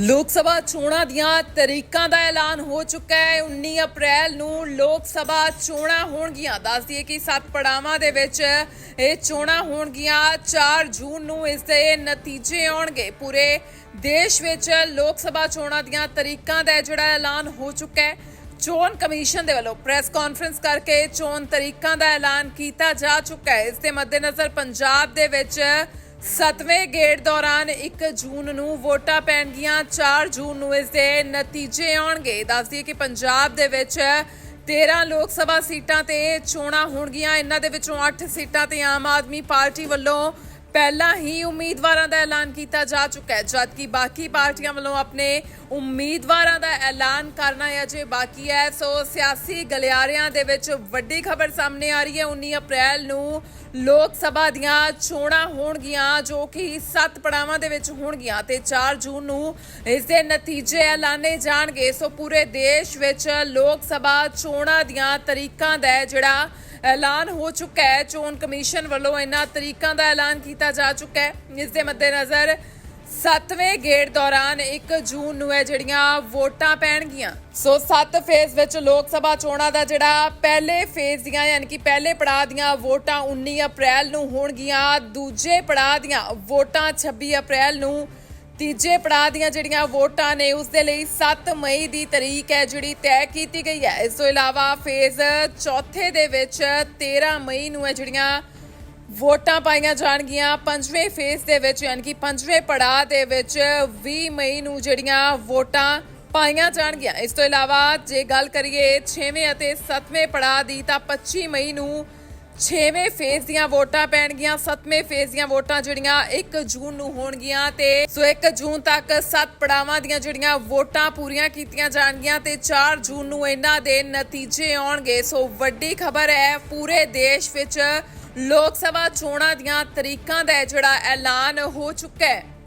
ਲੋਕ ਸਭਾ ਚੋਣਾਂ ਦੀਆਂ ਤਰੀਕਾਂ ਦਾ ਐਲਾਨ ਹੋ ਚੁੱਕਾ ਹੈ। 19 ਅਪ੍ਰੈਲ ਨੂੰ ਲੋਕ ਸਭਾ ਚੋਣਾਂ ਹੋਣਗੀਆਂ। ਦੱਸ ਦਈਏ ਕਿ ਸੱਤ ਪੜਾਵਾਂ ਦੇ ਵਿੱਚ ਇਹ ਚੋਣਾਂ ਹੋਣਗੀਆਂ। 4 ਜੂਨ ਨੂੰ ਇਸ ਦੇ ਨਤੀਜੇ ਆਉਣਗੇ। ਪੂਰੇ ਦੇਸ਼ ਵਿੱਚ ਲੋਕ ਸਭਾ ਚੋਣਾਂ ਦੀਆਂ ਤਰੀਕਾਂ ਦਾ ਜਿਹੜਾ ਐਲਾਨ ਹੋ ਚੁੱਕਾ ਹੈ। ਚੋਣ ਕਮਿਸ਼ਨ ਦੇ ਵੱਲੋਂ ਪ੍ਰੈਸ ਕਾਨਫਰੰਸ ਕਰਕੇ ਚੋਣ ਤਰੀਕਾਂ ਦਾ ਐਲਾਨ ਕੀਤਾ ਜਾ ਚੁੱਕਾ ਹੈ। ਇਸ ਦੇ ਮੱਦੇਨਜ਼ਰ ਪੰਜਾਬ ਦੇ ਵਿੱਚ ਸੱਤਵੇਂ ਗੇੜ ਦੌਰਾਨ 1 ਜੂਨ ਨੂੰ ਵੋਟਾਂ ਪੈਣਗੀਆਂ 4 ਜੂਨ ਨੂੰ ਇਸ ਦੇ ਨਤੀਜੇ ਆਉਣਗੇ। ਦੱਸਦੀ ਕਿ ਪੰਜਾਬ ਦੇ ਵਿੱਚ 13 ਲੋਕ ਸਭਾ ਸੀਟਾਂ ਤੇ ਚੋਣਾਂ ਹੋਣਗੀਆਂ। ਇਹਨਾਂ ਦੇ ਵਿੱਚੋਂ 8 ਸੀਟਾਂ ਤੇ ਆਮ ਆਦਮੀ ਪਾਰਟੀ ਵੱਲੋਂ ਪਹਿਲਾਂ ਹੀ ਉਮੀਦਵਾਰਾਂ ਦਾ ਐਲਾਨ ਕੀਤਾ ਜਾ ਚੁੱਕਾ ਹੈ, ਜਦਕਿ ਬਾਕੀ ਪਾਰਟੀਆਂ ਵੱਲੋਂ ਆਪਣੇ ਉਮੀਦਵਾਰਾਂ ਦਾ ਐਲਾਨ ਕਰਨਾ ਹੈ ਅਜੇ ਬਾਕੀ ਹੈ। ਸੋ ਸਿਆਸੀ ਗਲਿਆਰਿਆਂ ਦੇ ਵਿੱਚ ਵੱਡੀ ਖਬਰ ਸਾਹਮਣੇ ਆ ਰਹੀ ਹੈ। 19 ਅਪ੍ਰੈਲ ਨੂੰ ਲੋਕ ਸਭਾ ਦੀਆਂ ਚੋਣਾਂ ਹੋਣਗੀਆਂ, ਜੋ ਕਿ 7 ਪੜਾਵਾਂ ਦੇ ਵਿੱਚ ਹੋਣਗੀਆਂ ਤੇ 4 ਜੂਨ ਨੂੰ ਇਸ ਦੇ ਨਤੀਜੇ ਐਲਾਨੇ ਜਾਣਗੇ। ਸੋ ਪੂਰੇ ਦੇਸ਼ ਵਿੱਚ ਲੋਕ ਸਭਾ ਚੋਣਾਂ ਦੀਆਂ ਤਰੀਕਾਂ ਦਾ ਜਿਹੜਾ ਐਲਾਨ ਹੋ ਚੁੱਕਾ ਹੈ। ਚੋਣ ਕਮਿਸ਼ਨ ਵੱਲੋਂ ਇਹਨਾਂ ਤਰੀਕਾਂ ਦਾ ਐਲਾਨ ਕੀਤਾ ਜਾ ਚੁੱਕਾ ਹੈ। ਇਸ ਦੇ ਮੱਦੇਨਜ਼ਰ ਸੱਤਵੇਂ ਗੇੜ ਦੌਰਾਨ 1 ਜੂਨ ਨੂੰ ਇਹ ਜਿਹੜੀਆਂ ਵੋਟਾਂ ਪੈਣਗੀਆਂ। ਸੋ 7 ਫੇਜ਼ ਵਿੱਚ ਲੋਕ ਸਭਾ ਚੋਣਾਂ ਦਾ ਜਿਹੜਾ ਪਹਿਲੇ ਫੇਜ਼ ਦੀਆਂ ਯਾਨੀ ਕਿ ਪਹਿਲੇ ਪੜਾਅ ਦੀਆਂ ਵੋਟਾਂ 19 ਅਪ੍ਰੈਲ ਨੂੰ ਹੋਣਗੀਆਂ। ਦੂਜੇ ਪੜਾਅ ਦੀਆਂ ਵੋਟਾਂ 26 ਅਪ੍ਰੈਲ ਨੂੰ ਤੀਜੇ ਪੜਾਅ ਦੀਆਂ ਜਿਹੜੀਆਂ ਵੋਟਾਂ ਨੇ, ਉਸ ਦੇ ਲਈ 7 ਮਈ ਦੀ ਤਰੀਕ ਹੈ, ਜਿਹੜੀ ਤੈਅ ਕੀਤੀ ਗਈ ਹੈ। ਇਸ ਤੋਂ ਇਲਾਵਾ ਫੇਜ਼ ਚੌਥੇ ਦੇ ਵਿੱਚ 13 ਮਈ ਨੂੰ ਹੈ ਜਿਹੜੀਆਂ ਵੋਟਾਂ ਪਾਈਆਂ ਜਾਣਗੀਆਂ, ਪੰਜਵੇਂ ਫੇਜ਼ ਦੇ ਵਿੱਚ, ਯਾਨੀ ਕਿ ਪੰਜਵੇਂ ਪੜਾਅ ਦੇ ਵਿੱਚ 20 ਮਈ ਨੂੰ ਜਿਹੜੀਆਂ ਵੋਟਾਂ ਪਾਈਆਂ ਜਾਣਗੀਆਂ। ਇਸ ਤੋਂ ਇਲਾਵਾ ਜੇ ਗੱਲ ਕਰੀਏ 6ਵੇਂ ਅਤੇ 7ਵੇਂ ਪੜਾਅ ਦੀ, ਤਾਂ 25 ਮਈ ਨੂੰ 6ਵੇਂ ਫੇਜ਼ ਦੀਆਂ ਵੋਟਾਂ ਪੈਣਗੀਆਂ 7ਵੇਂ ਫੇਜ਼ ਦੀਆਂ ਵੋਟਾਂ ਜਿਹੜੀਆਂ 1 ਜੂਨ ਨੂੰ ਹੋਣਗੀਆਂ ਤੇ ਸੋ 1 ਜੂਨ ਤੱਕ 7 ਪੜਾਵਾਂ ਦੀਆਂ ਜਿਹੜੀਆਂ ਵੋਟਾਂ ਪੂਰੀਆਂ ਕੀਤੀਆਂ ਜਾਣਗੀਆਂ ਤੇ 4 ਜੂਨ ਨੂੰ ਇਹਨਾਂ ਦੇ ਨਤੀਜੇ ਆਉਣਗੇ। ਸੋ ਵੱਡੀ ਖਬਰ ਹੈ, ਪੂਰੇ ਦੇਸ਼ ਵਿੱਚ ਲੋਕ ਸਭਾ ਚੋਣਾਂ ਦੀਆਂ ਤਰੀਕਾਂ ਦਾ ਜਿਹੜਾ ਐਲਾਨ ਹੋ ਚੁੱਕਾ ਹੈ।